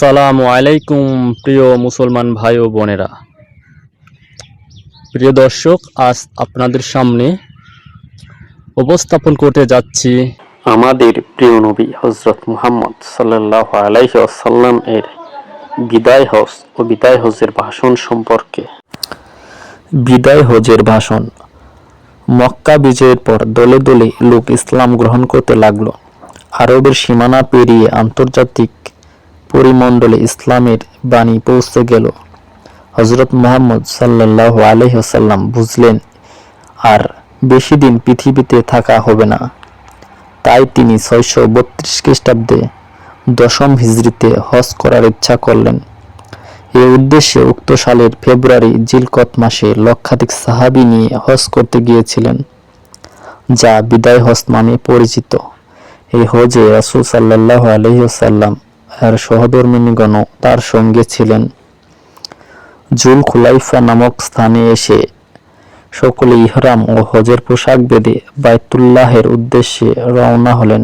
আসসালামু আলাইকুম, প্রিয় মুসলমান ভাই ও বোনেরা। প্রিয় দর্শক, আজ আপনাদের সামনে উপস্থাপন করতে যাচ্ছি আমাদের প্রিয় নবী হজরত মুহাম্মদ সাল্লাহ আলাইহি আসাল্লাম এর বিদায় হজ ও বিদায় হজের ভাষণ সম্পর্কে। বিদায় হজের ভাষণ। মক্কা বিজয়ের পর দলে দলে লোক ইসলাম গ্রহণ করতে লাগল। আরবের সীমানা পেরিয়ে আন্তর্জাতিক পরিমণ্ডলে ইসলামের বাণী পৌঁছে গেল। হজরত মোহাম্মদ সাল্লাহ আলহিহাসাল্লাম বুঝলেন, আর বেশি দিন পৃথিবীতে থাকা হবে না। তাই তিনি ছয়শো বত্রিশ খ্রিস্টাব্দে দশম হিজড়িতে হজ করার ইচ্ছা করলেন। এ উদ্দেশ্যে উক্ত সালের ফেব্রুয়ারি জিলকত মাসে লক্ষাধিক সাহাবি নিয়ে হজ করতে গিয়েছিলেন, যা বিদায় হজ নামে পরিচিত। এই হজে রাসূল সাল্লাহ আলহিসাল্লাম আর সহধর্মিনীগণ তার সঙ্গে ছিলেন। জুল খুলাইফা নামক স্থানে এসে সকলে ইহরাম ও হজের পোশাক বেঁধে বাইতুল্লাহের উদ্দেশ্যে রওনা হলেন।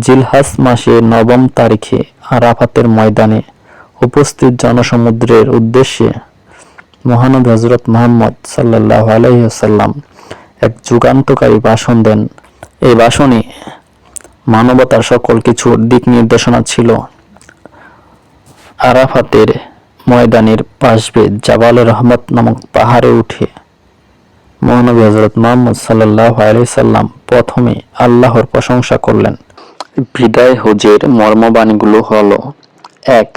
জিলহাস মাসে নবম তারিখে আরাফাতের ময়দানে উপস্থিত জনসমুদ্রের উদ্দেশ্যে মহানবী হজরত মোহাম্মদ সাল্লাহ আলহিহাল্লাম এক যুগান্তকারী ভাষণ দেন। এই ভাষণে মানবতার সকল কিছুর দিক নির্দেশনা ছিল। আরাফাতের ময়দানের পাশবে জাবাল রহমত নামক পাহাড়ে উঠে মহানবী হজরত মোহাম্মদ সাল্লাহ আলাইসাল্লাম প্রথমে আল্লাহর প্রশংসা করলেন। বিদায় হজের মর্মবাণীগুলো হল, এক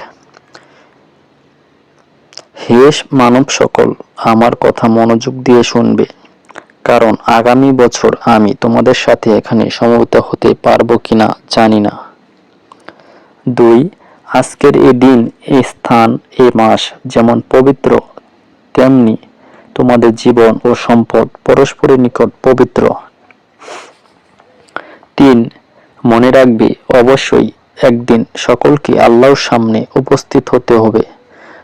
হেস মানব সকল, আমার কথা মনোযোগ দিয়ে শুনবে। কারণ আগামী বছর আমি তোমাদের সাথে এখানে সমবেত হতে পারব কিনা জানি না। দুই, আজকের এই দিন এই স্থান এই মাস যেমন পবিত্র, তেমনি তোমাদের জীবন ও সম্পদ পরস্পরের নিকট পবিত্র। তিন, মনে রাখবে, অবশ্যই একদিন সকলকে আল্লাহর সামনে উপস্থিত হতে হবে।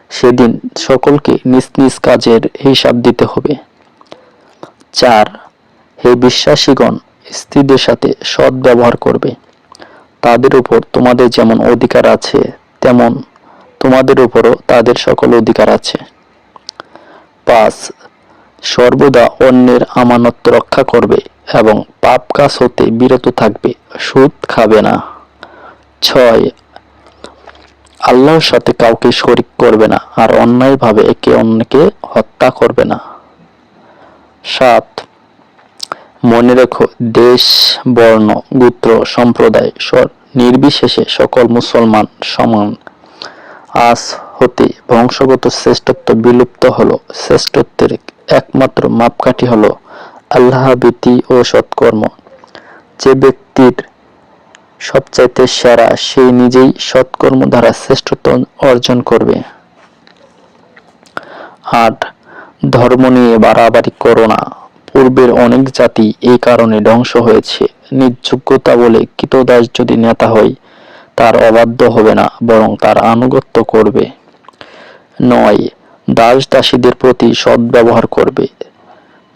সেদিন সকলকে নিজ নিজ কাজের হিসাব দিতে হবে। চার, হে বিশ্বাসীগণ, স্ত্রীদের সাথে সৎ ব্যবহার করবে। তাদের উপর তোমাদের যেমন অধিকার আছে, তেমন তোমাদের উপরও তাদের সকল অধিকার আছে। পাঁচ, সর্বদা অন্যের আমানত রক্ষা করবে এবং পাপ কাজ হতে বিরত থাকবে, সুদ খাবে না। ছয়, আল্লাহর সাথে কাউকে শরিক করবে না, আর অন্যায়ভাবে একে অন্যকে হত্যা করবে না। সাত। মনে রেখো, দেশ, বর্ণ, গোত্র, সম্প্রদায়, স্বর, নির্বিশেষে সকল মুসলমান সমান। আজ হতে বংশগত শ্রেষ্ঠত্ব বিলুপ্ত হলো, শ্রেষ্ঠত্বের একমাত্র মাপকাঠি হলো আল্লাহ ভীতি ও সৎকর্ম। যে ব্যক্তির সবচাইতে সেরা সেই নিজেই সৎকর্ম দ্বারা শ্রেষ্ঠত্ব অর্জন করবে। আট। ধর্ম নিয়ে বাড়াবাড়ি করো না। পূর্বের অনেক জাতি এই কারণে ধ্বংস হয়েছে। নিজ যোগ্যতা বলে কৃতদাস যদি নেতা হয়, তার অবাধ্য হবে না, বরং তার আনুগত্য করবে। নয় দাস দাসীদের প্রতি সৎ ব্যবহার করবে।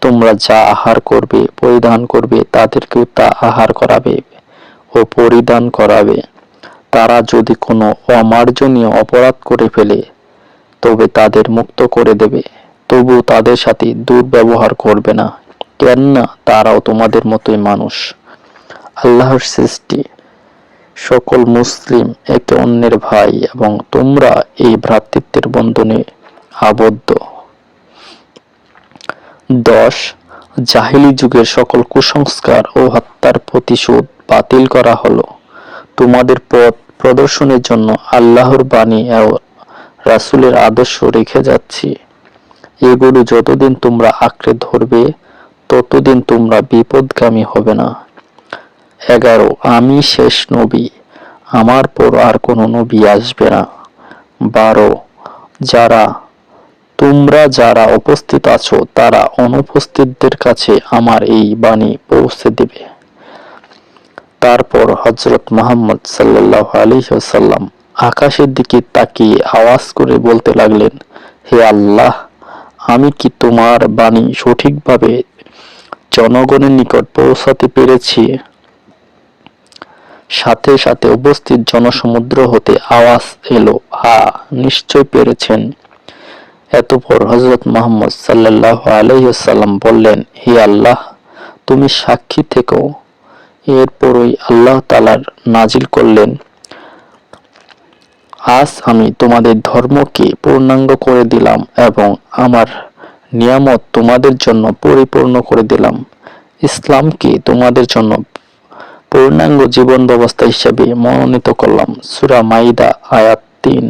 তোমরা যা আহার করবে, পরিধান করবে তাদেরকেও তা আহার করাবে ও পরিধান করাবে। তারা যদি কোনো অমার্জনীয় অপরাধ করে ফেলে, তবে তাদের মুক্ত করে দেবে। তবু তাদের সাথে দুর্ব্যবহার করবে না, কেননা তারাও তোমাদের মতোই মানুষ। আল্লাহর সৃষ্টি, সকল মুসলিম, একে অন্যের ভাই, এবং তোমরা এই ভ্রাতৃত্বের বন্ধনে আবদ্ধ। দশ, জাহিলি যুগের সকল কুসংস্কার ও হত্যার প্রতিশোধ বাতিল করা হলো। তোমাদের পথ প্রদর্শনের জন্য আল্লাহর বাণী ও রাসূলের আদর্শ রেখে যাচ্ছি। এগুলো যতদিন তোমরা আঁকড়ে ধরবে, ততদিন তোমরা বিপদগামী হবে না। এগারো, আমি শেষ নবী, আমার পর আর কোনো নবী আসবে না। বারো, যারা, তোমরা যারা উপস্থিত আছো, তারা অনুপস্থিতদের কাছে আমার এই বাণী পৌঁছে দিবে। তারপর হজরত মোহাম্মদ সাল্লাহ আলী সাল্লাম আকাশের দিকে তাকিয়ে আওয়াজ করে বলতে লাগলেন, হে আল্লাহ আমি কি তোমার বাণী সঠিকভাবে জনগণের নিকট পৌঁছাতে পেরেছি? সাথে সাথে উপস্থিত জনসমুদ্র হতে আওয়াজ এলো, হা, নিশ্চয় পেরেছেন। এতপর হজরত মোহাম্মদ সাল্লাহ আলাইসাল্লাম বললেন, হে আল্লাহ, তুমি সাক্ষী থেকো। এরপরই আল্লাহ তালার নাজিল করলেন। আজ আমি তোমাদের ধর্মকে পূর্ণাঙ্গ করে দিলাম এবং আমার নিয়ামত তোমাদের জন্য পরিপূর্ণ করে দিলাম। ইসলামকে তোমাদের জন্য পূর্ণাঙ্গ জীবন ব্যবস্থা হিসেবে মনোনীত করলাম। সুরা মাইদা, আয়াত তিন।